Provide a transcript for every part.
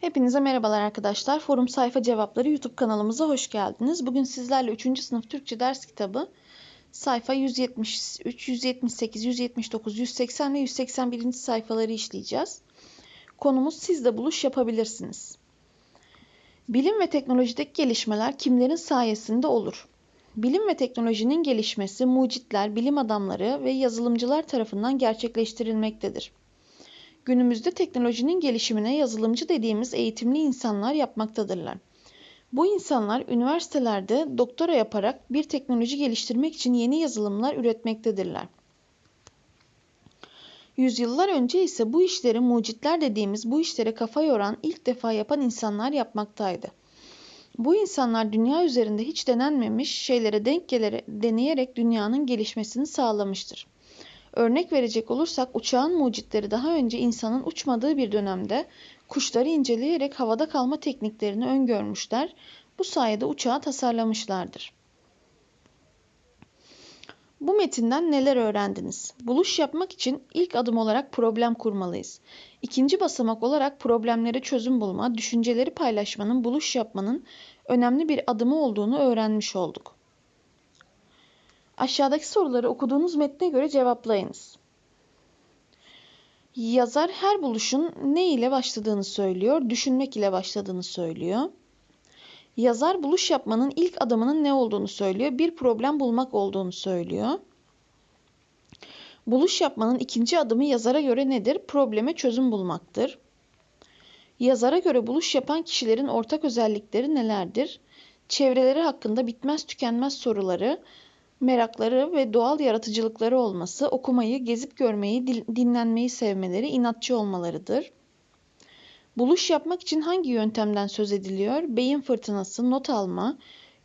Hepinize merhabalar arkadaşlar. Forum Sayfa Cevapları YouTube kanalımıza hoş geldiniz. Bugün sizlerle 3. sınıf Türkçe ders kitabı sayfa 173, 178, 179, 180 ve 181. sayfaları işleyeceğiz. Konumuz siz de buluş yapabilirsiniz. Bilim ve teknolojideki gelişmeler kimlerin sayesinde olur? Bilim ve teknolojinin gelişmesi mucitler, bilim adamları ve yazılımcılar tarafından gerçekleştirilmektedir. Günümüzde teknolojinin gelişimine yazılımcı dediğimiz eğitimli insanlar yapmaktadırlar. Bu insanlar üniversitelerde doktora yaparak bir teknoloji geliştirmek için yeni yazılımlar üretmektedirler. Yüzyıllar önce ise bu işleri mucitler dediğimiz bu işlere kafa yoran ilk defa yapan insanlar yapmaktaydı. Bu insanlar dünya üzerinde hiç denenmemiş şeylere denk gelerek, deneyerek dünyanın gelişmesini sağlamıştır. Örnek verecek olursak uçağın mucitleri daha önce insanın uçmadığı bir dönemde kuşları inceleyerek havada kalma tekniklerini öngörmüşler. Bu sayede uçağı tasarlamışlardır. Bu metinden neler öğrendiniz? Buluş yapmak için ilk adım olarak problem kurmalıyız. İkinci basamak olarak problemlere çözüm bulma, düşünceleri paylaşmanın, buluş yapmanın önemli bir adımı olduğunu öğrenmiş olduk. Aşağıdaki soruları okuduğunuz metne göre cevaplayınız. Yazar her buluşun ne ile başladığını söylüyor, düşünmek ile başladığını söylüyor. Yazar buluş yapmanın ilk adımının ne olduğunu söylüyor, bir problem bulmak olduğunu söylüyor. Buluş yapmanın ikinci adımı yazara göre nedir? Probleme çözüm bulmaktır. Yazara göre buluş yapan kişilerin ortak özellikleri nelerdir? Çevreleri hakkında bitmez tükenmez soruları, merakları ve doğal yaratıcılıkları olması, okumayı, gezip görmeyi, dinlenmeyi sevmeleri, inatçı olmalarıdır. Buluş yapmak için hangi yöntemden söz ediliyor? Beyin fırtınası, not alma,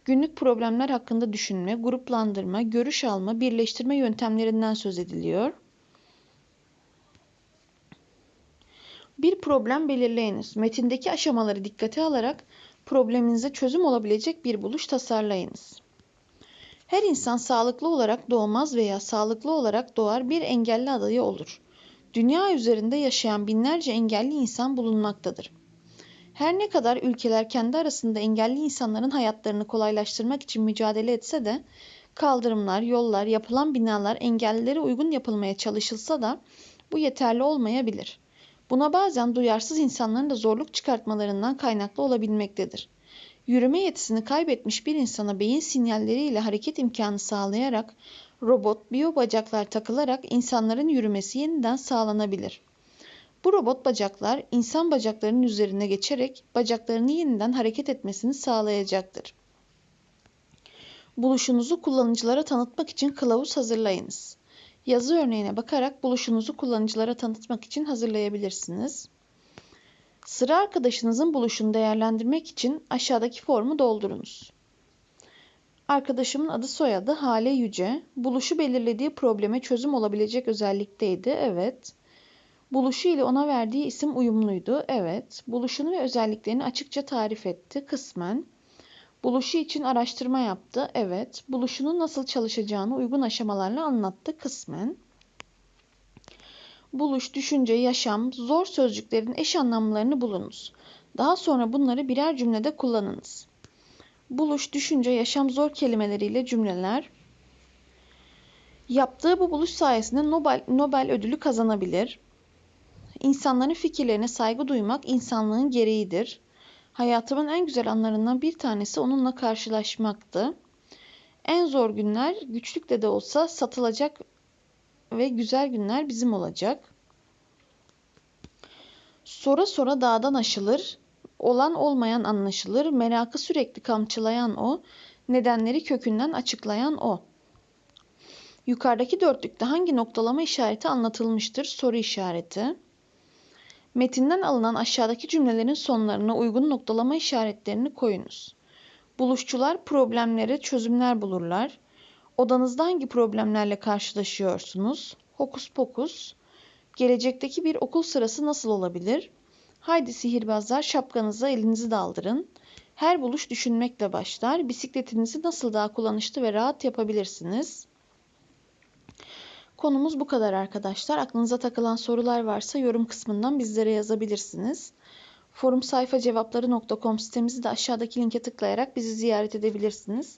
günlük problemler hakkında düşünme, gruplandırma, görüş alma, birleştirme yöntemlerinden söz ediliyor. Bir problem belirleyiniz. Metindeki aşamaları dikkate alarak probleminize çözüm olabilecek bir buluş tasarlayınız. Her insan sağlıklı olarak doğmaz veya sağlıklı olarak doğar bir engelli adayı olur. Dünya üzerinde yaşayan binlerce engelli insan bulunmaktadır. Her ne kadar ülkeler kendi arasında engelli insanların hayatlarını kolaylaştırmak için mücadele etse de kaldırımlar, yollar, yapılan binalar engellilere uygun yapılmaya çalışılsa da bu yeterli olmayabilir. Buna bazen duyarsız insanların da zorluk çıkartmalarından kaynaklı olabilmektedir. Yürüme yetisini kaybetmiş bir insana beyin sinyalleriyle hareket imkanı sağlayarak robot biyo bacaklar takılarak insanların yürümesi yeniden sağlanabilir. Bu robot bacaklar insan bacaklarının üzerine geçerek bacaklarını yeniden hareket etmesini sağlayacaktır. Buluşunuzu kullanıcılara tanıtmak için kılavuz hazırlayınız. Yazı örneğine bakarak buluşunuzu kullanıcılara tanıtmak için hazırlayabilirsiniz. Sıra arkadaşınızın buluşunu değerlendirmek için aşağıdaki formu doldurunuz. Arkadaşımın adı soyadı Hale Yüce. Buluşu belirlediği probleme çözüm olabilecek özellikteydi. Evet. Buluşu ile ona verdiği isim uyumluydu. Evet. Buluşunu ve özelliklerini açıkça tarif etti. Kısmen. Buluşu için araştırma yaptı. Evet. Buluşunun nasıl çalışacağını uygun aşamalarla anlattı. Kısmen buluş, düşünce, yaşam, zor sözcüklerin eş anlamlarını bulunuz. Daha sonra bunları birer cümlede kullanınız. Buluş, düşünce, yaşam, zor kelimeleriyle cümleler. Yaptığı bu buluş sayesinde Nobel, Nobel ödülü kazanabilir. İnsanların fikirlerine saygı duymak insanlığın gereğidir. Hayatımın en güzel anlarından bir tanesi onunla karşılaşmaktı. En zor günler güçlükle de olsa satılacak ve güzel günler bizim olacak. Sora sora dağdan aşılır, olan olmayan anlaşılır, merakı sürekli kamçılayan o, nedenleri kökünden açıklayan o. Yukarıdaki dörtlükte hangi noktalama işareti anlatılmıştır? Soru işareti. Metinden alınan aşağıdaki cümlelerin sonlarına uygun noktalama işaretlerini koyunuz. Buluşçular problemlere çözümler bulurlar. Odanızda hangi problemlerle karşılaşıyorsunuz? Hokus pokus. Gelecekteki bir okul sırası nasıl olabilir? Haydi sihirbazlar şapkanıza elinizi daldırın. Her buluş düşünmekle başlar. Bisikletinizi nasıl daha kullanışlı ve rahat yapabilirsiniz? Konumuz bu kadar arkadaşlar. Aklınıza takılan sorular varsa yorum kısmından bizlere yazabilirsiniz. forumsayfacevapları.com sitemizi de aşağıdaki linke tıklayarak bizi ziyaret edebilirsiniz.